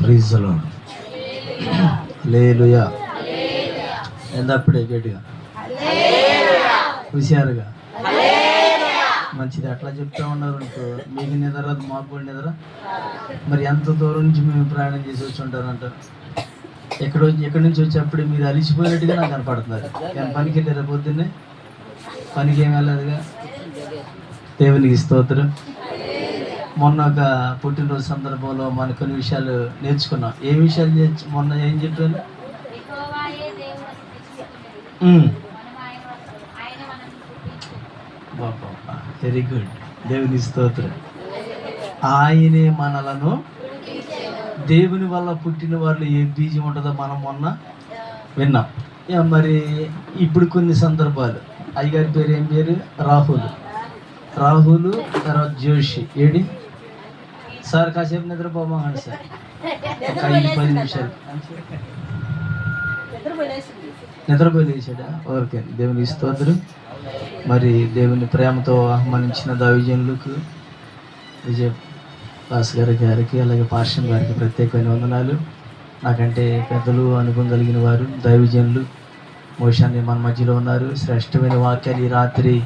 ప్రీజలో లేలుయా ఎందప్పుడే గట్టిగా. హుషారుగా. మంచిది అట్లా చెప్తా ఉన్నారు అనుకో. మీకు నిద్ర మాకు కూడా నిద్ర. మరి ఎంత దూరం నుంచి మేము ప్రయాణం చేసి వచ్చి ఉంటారంటారు ఎక్కడ ఎక్కడి నుంచి వచ్చేప్పుడు మీరు అలిసిపోయినట్టుగా నాకు కనపడుతున్నారు. నేను పనికి వెళ్ళారు పొద్దున్నే? పనికి ఏం వెళ్ళదుగా దేవునికి స్తోత్రం. మొన్న ఒక పుట్టినరోజు సందర్భంలో మన కొన్ని విషయాలు నేర్చుకున్నాం. ఏ విషయాలు నేర్చు మొన్న ఏం చెప్పాను. Very good. దేవుని స్తోత్రం. ఆయనే మనలను దేవుని వల్ల పుట్టిన వాళ్ళు ఏ బీజం ఉంటుందో మనం మొన్న విన్నాం. మరి ఇప్పుడు కొన్ని సందర్భాలు. అయ్యగారి పేరు ఏం పేరు? రాహుల్. రాహుల్ తర్వాత జోషి. ఏడి? సార్ కాసేపు నిద్రపోమాకండి సార్. ఒక ఐదు పది నిమిషాలు. నిద్రపోలేసాడా ఓకే. దేవుని స్తోత్రం. మరి దేవుని ప్రేమతో ఆహ్వానించిన దావిజనులకు విజయ దాస్ గారి గారికి అలాగే పార్షన్ గారికి ప్రత్యేకమైన వందనాలు. నాకంటే పెద్దలు అనుభవం కలిగిన వారు దైవజనులు మోషాన్ని మన మధ్యలో ఉన్నారు. శ్రేష్టమైన వాక్యాలు ఈ రాత్రి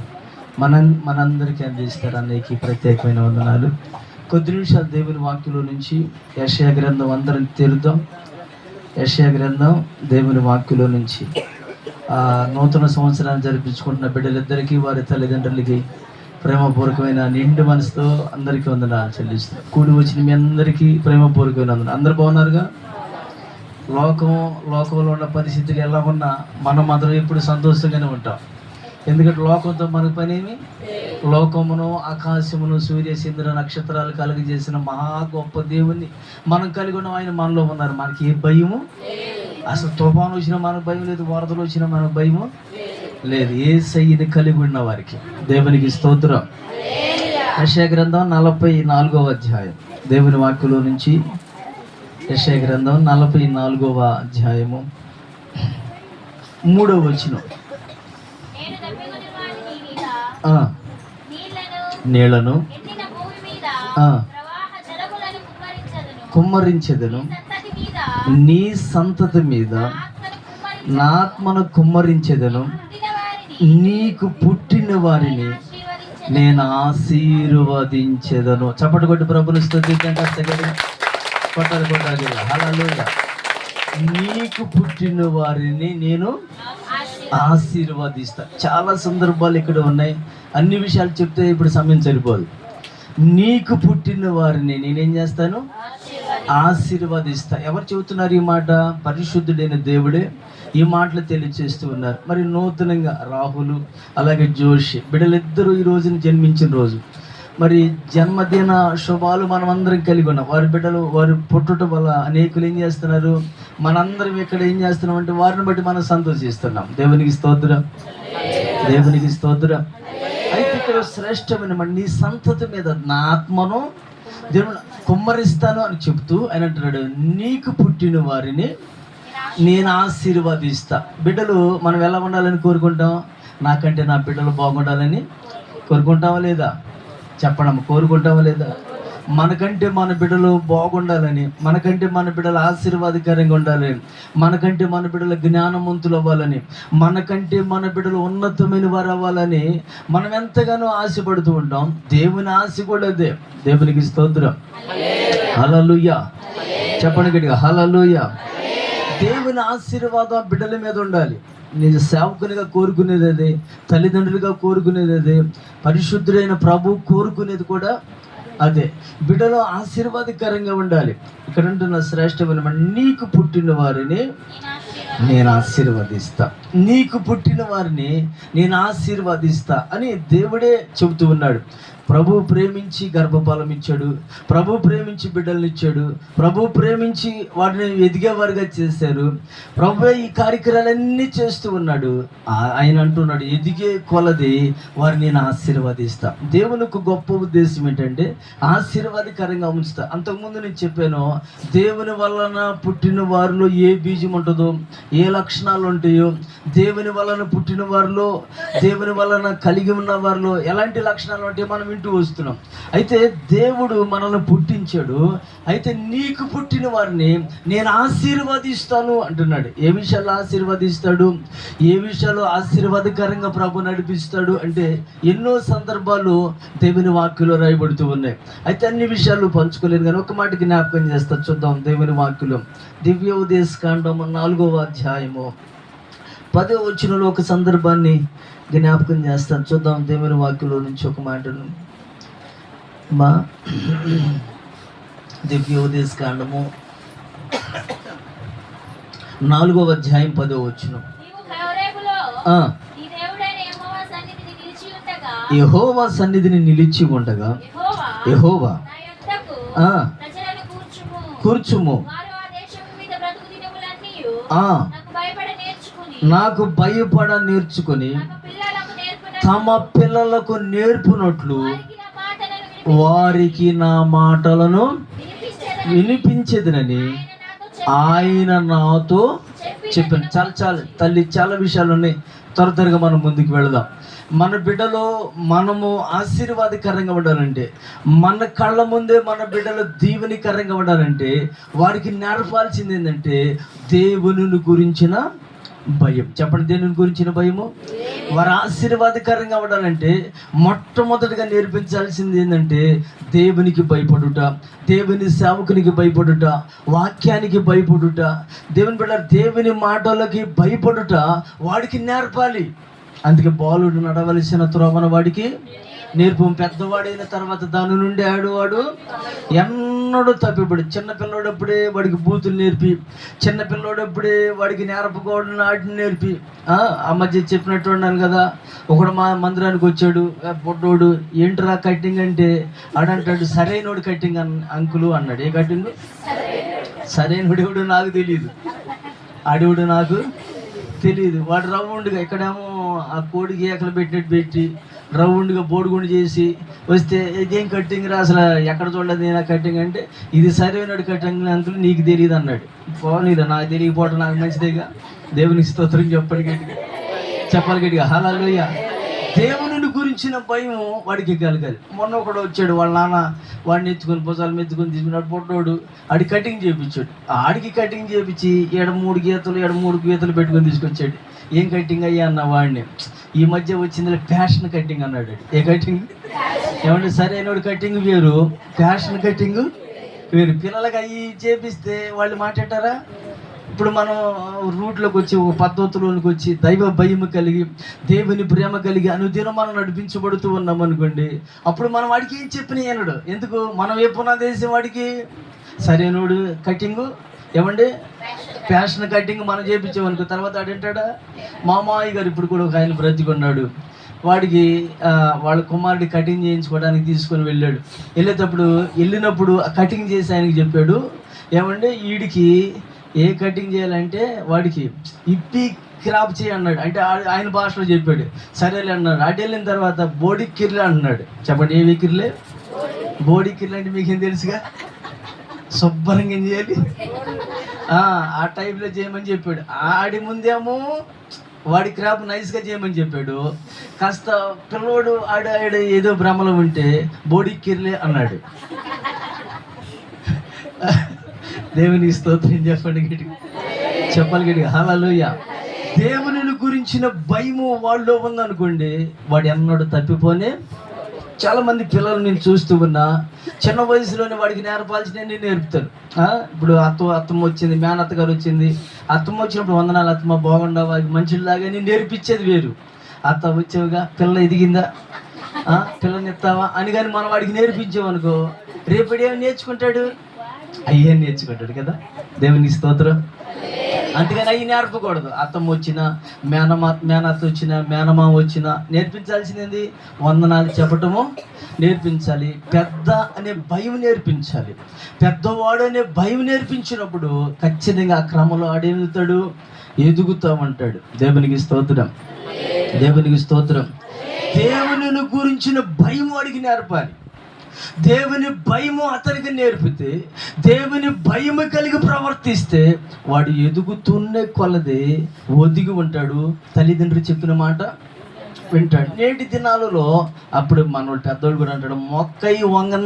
మన మనందరికీ అందిస్తారు అన్నయ్యకి ప్రత్యేకమైన వందనాలు? కొద్ది నిమిషాలు దేవుని వాక్యంలో నుంచి యశయ గ్రంథం అందరం తెలుద్దాం యశయ గ్రంథం దేవుని వాక్యంలో నుంచి. నూతన సంవత్సరాన్ని జరిపించుకుంటున్న బిడ్డలిద్దరికీ వారి తల్లిదండ్రులకి ప్రేమపూర్వకమైన నిండు మనసుతో అందరికీ వందనాలు చెల్లిస్తాం కూడి వచ్చిన మీ అందరికీ ప్రేమపూర్వకమైన వందనాలు. అందరు బాగున్నారుగా? లోకం లోకంలో ఉన్న పరిస్థితులు ఎలా ఉన్నా మనం మాత్రం ఎప్పుడు సంతోషంగానే ఉంటాం. ఎందుకంటే లోకంతో మనకు పని ఏమి లోకమును ఆకాశమును సూర్య చంద్ర నక్షత్రాలు కలిగజేసిన మహా గొప్ప దేవుణ్ణి మనం కలిగి ఉన్న ఆయన మనలో ఉన్నారు. మనకి ఏ భయము? అసలు తుఫాను వచ్చినా మనకు భయం లేదు వరదలు వచ్చినా మనకు భయము లేదు. ఏ సయ్యిని కలిగి ఉన్న వారికి దేవునికి స్తోత్రం. యశయ గ్రంథం నలభై నాలుగవ అధ్యాయం. దేవుని వాక్యలో నుంచి యశయ గ్రంథం నలభై నాలుగవ అధ్యాయము. మూడవ వచనం నేను తప్పికొనిన వారిని మీద, ఆ, నీళ్ళను కుమ్మరించెదను. నీ సంతతి మీద నా ఆత్మను కుమ్మరించెదను. నీకు పుట్టిన వారిని. నేను ఆశీర్వదించెదను. చప్పటి కొట్టి ప్రభుని స్థుతించండి కొట్టాలి కొట్టాలి. హల్లెలూయా. నీకు పుట్టిన వారిని నేను. ఆశీర్వాదిస్తా. చాలా సందర్భాలు ఇక్కడ ఉన్నాయి. అన్ని విషయాలు చెప్తే ఇప్పుడు సమయం సరిపోదు. నీకు పుట్టిన వారిని నేనేం చేస్తాను? ఆశీర్వాదిస్తా. ఎవరు చెబుతున్నారు ఈ మాట? పరిశుద్ధుడైన దేవుడే ఈ మాటలు తెలియచేస్తూ ఉన్నారు. మరి నూతనంగా రాహులు అలాగే జోషి బిడ్డలిద్దరూ ఈ రోజున జన్మించిన రోజు. మరి జన్మదిన శుభాలు మనమందరం కలిగి ఉన్నాం. వారి బిడ్డలు వారు పుట్టుట వల్ల అనేకులు ఏం చేస్తున్నారు? మనందరం ఇక్కడ ఏం చేస్తున్నాం అంటే వారిని బట్టి మనం సంతోషిస్తున్నాం. దేవునికి స్తోత్రం. దేవునికి స్తోత్రం. అయితే ఇక్కడ శ్రేష్టమైన నీ సంతతి మీద నా ఆత్మను దేవుడు కుమ్మరిస్తాను అని చెప్తూ ఆయన అంటున్నాడు నీకు పుట్టిన వారిని నేను ఆశీర్వాదిస్తా. బిడ్డలు మనం ఎలా ఉండాలని కోరుకుంటాం? నాకంటే నా బిడ్డలు బాగుండాలని కోరుకుంటావా లేదా? చెప్పడం కోరుకుంటావా లేదా? మనకంటే మన బిడ్డలు బాగుండాలని మనకంటే మన బిడ్డలు ఆశీర్వాదకరంగా ఉండాలని మనకంటే మన బిడ్డలు జ్ఞానవంతులు అవ్వాలని మనకంటే మన బిడ్డలు ఉన్నతమైన వారు అవ్వాలని మనం ఎంతగానో ఆశపడుతూ ఉంటాం. దేవుని ఆశ కూడా అదే. దేవునికి స్తోత్రం. హలలుయ చెప్పండి గట్టిగా హలలుయ దేవుని ఆశీర్వాదం బిడ్డల మీద ఉండాలి. నిజ సేవకునిగా కోరుకునేది అదే తల్లిదండ్రులుగా కోరుకునేది అదే పరిశుద్ధుడైన ప్రభు కోరుకునేది కూడా అదే. బిడ్డలో ఆశీర్వాదకరంగా ఉండాలి. ఇక్కడ ఉంటున్న శ్రేష్టమైన నీకు పుట్టిన వారిని నేను నేను ఆశీర్వదిస్తా. నీకు పుట్టిన వారిని నేను ఆశీర్వదిస్తా అని దేవుడే చెబుతూ ఉన్నాడు. ప్రభు ప్రేమించి గర్భఫలం ఇచ్చాడు ప్రభు ప్రేమించి బిడ్డలను ఇచ్చాడు ప్రభు ప్రేమించి వాటిని ఎదిగేవారుగా చేశారు. ప్రభు ఈ కార్యక్రమాలన్నీ చేస్తూ ఉన్నాడు. ఆయన అంటున్నాడు ఎదిగే కొలది వారిని నేను ఆశీర్వదిస్తా. దేవునికి గొప్ప ఉద్దేశం ఏంటంటే ఆశీర్వాదకరంగా ఉంచుతా. అంతకుముందు నేను చెప్పాను దేవుని వలన పుట్టిన వారిలో ఏ బీజం ఉంటుందో ఏ లక్షణాలు ఉంటాయో దేవుని వలన పుట్టిన వారిలో దేవుని వలన కలిగి ఉన్న వారిలో ఎలాంటి లక్షణాలు ఉంటాయో మనం వింటూ వస్తున్నాం. అయితే దేవుడు మనల్ని పుట్టించాడు. అయితే నీకు పుట్టిన వారిని నేను ఆశీర్వదిస్తాను అంటున్నాడు. ఏ విషయాల్లో ఆశీర్వదిస్తాడు? ఏ విషయాల్లో ఆశీర్వాదకరంగా ప్రభు నడిపిస్తాడు? అంటే ఎన్నో సందర్భాలు దేవుని వాక్యలో రాయబడుతూ ఉన్నాయి. అయితే అన్ని విషయాలు పంచుకోలేను కానీ ఒక మాట జ్ఞాపకం చేస్తా చూద్దాం దేవుని వాక్యలో. దివ్య ఉదేశ కాండము నాలుగవ అధ్యాయము. పదో వచ్చినలో ఒక సందర్భాన్ని జ్ఞాపకం చేస్తాను. చూద్దాం దేవుని వాక్యలో నుంచి ఒక మాటను. మా దివ్య ఉదేశ కాండము నాలుగవ అధ్యాయం పదో వచ్చిన యెహోవా సన్నిధిని నిలిచి ఉండగా యహోవా కూర్చుము. నాకు భయపడ నేర్చుకుని తమ పిల్లలకు నేర్పునట్లు వారికి నా మాటలను వినిపించేదనని. ఆయన నాతో చెప్పాను చాలా చాలా. తల్లి చాలా విషయాలు ఉన్నాయి. త్వర త్వరగా మనం ముందుకు వెళదాం. మన బిడ్డలో మనము ఆశీర్వాదకరంగా ఉండాలంటే మన కళ్ళ ముందే మన బిడ్డలు దీవెనికరంగా ఉండాలంటే వారికి నేర్పాల్సింది ఏంటంటే దేవుని గురించిన భయం. చెప్పండి దేవుని గురించిన భయము? వారు ఆశీర్వాదకరంగా ఉండాలంటే మొట్టమొదటిగా నేర్పించాల్సింది ఏంటంటే దేవునికి భయపడుట దేవుని సేవకునికి భయపడుట వాక్యానికి భయపడుట. దేవుని బిడ్డ దేవుని మాటలకి భయపడుట వాడికి నేర్పాలి. అందుకే బాలుడు నడవలసిన త్రోవన వాడికి నేర్పు పెద్దవాడైన తర్వాత దాని నుండి ఆడవాడు ఎన్నడూ తప్పిపడి. చిన్న పిల్లోడప్పుడే వాడికి బూతులు నేర్పి చిన్న పిల్లోడప్పుడే వాడికి నేర్పకోవడం నాటిని నేర్పి. ఆ మధ్య చెప్పినట్టు ఉన్నాను కదా ఒకడు మా మందిరానికి వచ్చాడు పొట్టోడు ఏంట్రా కట్టింగ్ అంటే? ఆడంటాడు సరైనోడు కట్టింగ్ అన్ అంకులు అన్నాడు. ఏ కట్టింగ్? సరైనోడు ఎవడు నాకు తెలియదు ఆడేవుడు నాకు తెలియదు వాడు రౌండ్గా ఇక్కడేమో ఆ కోడికి ఎక్కడ పెట్టినట్టు పెట్టి రౌండ్గా బోడుగుండు చేసి వస్తే ఇదేం కట్టింగ్ రా? అసలు ఎక్కడ చూడలేదు నేను కట్టింగ్ అంటే ఇది సరైనడు కట్టింగ్ అంకుల్ నీకు తెలియదు అన్నాడు. పోనీ నాకు తెలియకపోవటం నాకు మంచిదేగా. దేవుని స్తోత్రం చెప్పాలి గట్టిగా. చెప్పాలి గట్టిగా. హలోయ దేవుని గురించిన భయం వాడికి కలగాలి మొన్న ఒకడు వచ్చాడు వాళ్ళ నాన్న వాడిని ఎత్తుకొని పొసాలు ఎత్తుకొని తీసుకున్నాడు పొట్టోడు. ఆడి కటింగ్ చేయించాడు ఆడికి కటింగ్ చేయించి ఏడ మూడు గీతలు ఏడ మూడు గీతలు పెట్టుకొని తీసుకొచ్చాడు. ఏం కటింగ్ అయ్యా? అన్న వాడిని. ఈ మధ్య వచ్చింది ఫ్యాషన్ కటింగ్ అన్నాడు. ఏ కటింగ్? ఏమంటే సరైన కటింగ్ వేరు. ఫ్యాషన్ కటింగ్ వేరు. పిల్లలకి అవి చేపిస్తే వాళ్ళు మాట్లాడారా ఇప్పుడు మనం రూట్లోకి వచ్చి ఒక పద్ధతిలోనికి వచ్చి దైవ భయం కలిగి దేవుని ప్రేమ కలిగి అనుదినం మనం నడిపించబడుతూ ఉన్నాం అనుకోండి అప్పుడు మనం వాడికి ఏం చెప్పిన అనడు ఎందుకు? మనం ఏ పునాదేశం వాడికి? సరైనోడు కటింగు ఏమండి? ఫ్యాషన్ కటింగ్ మనం చేయించామనుకో తర్వాత ఆడంటాడా మామయ్య గారు ఇప్పుడు కూడా ఒక ఆయన బ్రతికున్నాడు. వాడికి వాళ్ళ కుమారుడి కటింగ్ చేయించుకోవడానికి తీసుకొని వెళ్ళాడు. వెళ్ళేటప్పుడు వెళ్ళినప్పుడు ఆ కటింగ్ చేసి ఆయనకి చెప్పాడు. ఏమంటే వీడికి ఏ కటింగ్ చేయాలంటే వాడికి ఇప్పి క్రాప్ చేయి అన్నాడు. అంటే ఆయన భాషలో చెప్పాడు. సరేలే అన్నాడు. అటు వెళ్ళిన తర్వాత బోడి కిర్లే అంటున్నాడు చెప్పండి ఏవి కిర్లే? బోడి కిర్లే అంటే మీకేం తెలుసుగా? శుభ్రంగా ఏం చేయాలి? ఆ, టైప్లో చేయమని చెప్పాడు. ఆడి ముందేమో వాడి క్రాప్ నైస్గా చేయమని చెప్పాడు. కాస్త పిల్లోడు ఆడ ఆడ ఏదో భ్రమలో ఉంటే బోడి కిర్లే అన్నాడు. దేవుని స్తోత్రం చెప్పండి గట్టిగా. చెప్పాలి గట్టిగా. హలోయ దేవుని గురించిన భయము వాళ్ళలో ఉందనుకోండి వాడు ఎన్నడూ తప్పిపోనే చాలా మంది పిల్లలు నేను చూస్తూ ఉన్నా. చిన్న వయసులోనే వాడికి నేర్పాల్సిన నేర్పుతారు. ఇప్పుడు అత్త అత్తమ్మ వచ్చింది మేనత్త గారు వచ్చింది. అత్తమ్మ వచ్చినప్పుడు వందనాలు అత్తమ్మ బాగుండవా? మంచిలాగా నేను నేర్పించేది వేరు. అత్త వచ్చావుగా పిల్ల ఎదిగిందా? పిల్లని ఎత్తావా? అని కానీ మనం వాడికి నేర్పించామనుకో రేపటి ఏమి నేర్చుకుంటాడు? అయ్యే నేర్చుకుంటాడు కదా. దేవునికి స్తోత్రం. అందుకని అవి నేర్పకూడదు. అత్తమ్మ వచ్చిన మేనమా మేనత్త వచ్చిన మేనమామ వచ్చిన నేర్పించాల్సింది వందనాలు చెప్పటము నేర్పించాలి. పెద్ద అనే భయం నేర్పించాలి. పెద్దవాడు అనే భయం నేర్పించినప్పుడు ఖచ్చితంగా ఆ క్రమంలో అడుగుతాడు ఎదుగుతామంటాడు. దేవునికి స్తోత్రం. దేవునికి స్తోత్రం. దేవుని గురించిన భయం వాడికి నేర్పాలి. దేవుని భయము అతనికి నేర్పితే దేవుని భయము కలిగి ప్రవర్తిస్తే వాడు ఎదుగుతూనే కొలది ఒదిగి ఉంటాడు. తల్లిదండ్రులు చెప్పిన మాట వింటాడు. నేటి దినాలలో అప్పుడు మనోళ్ళు పెద్దోడు కూడా అంటాడు మొక్కయి వంగ